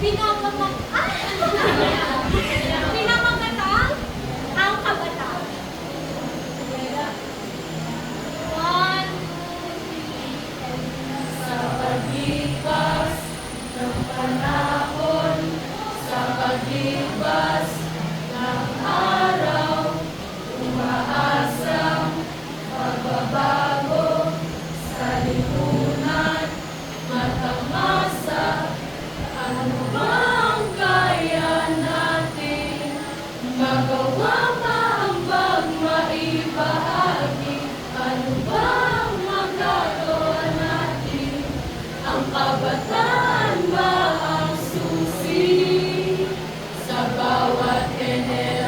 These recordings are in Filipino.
Pinakamatay. in him.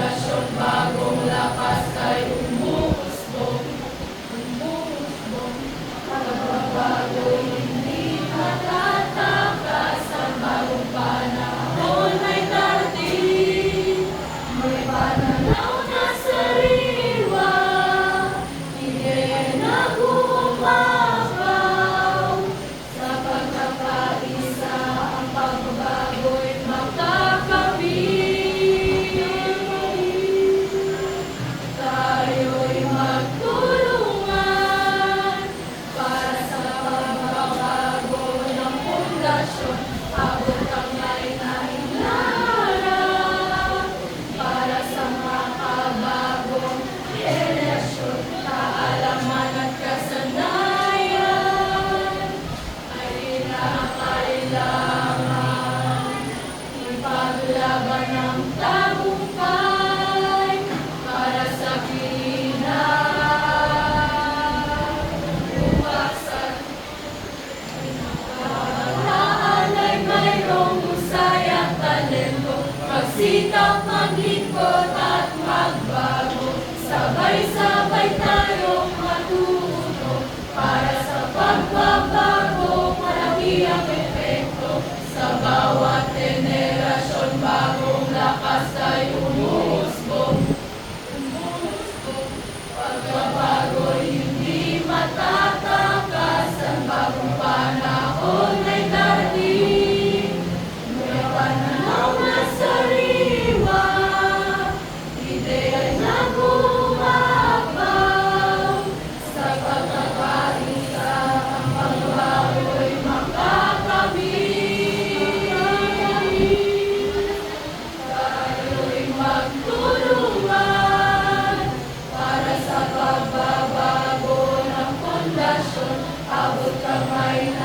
lamang ipaglaban ng tagumpay para sa pinag buwasan pinagpalaan ay mayroong usay at talento magsikap, maglingkod at magbago sabay-sabay tayo matuto para sa pagbaba power. Almighty.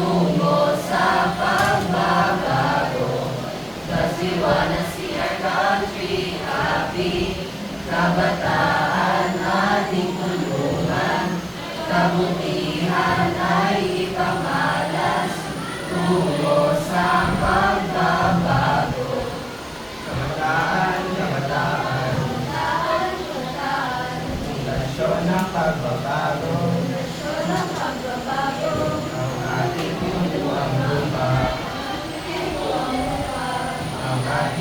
오.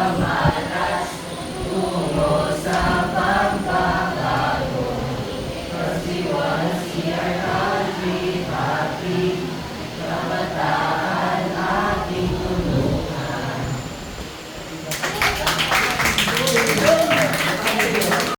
Amen.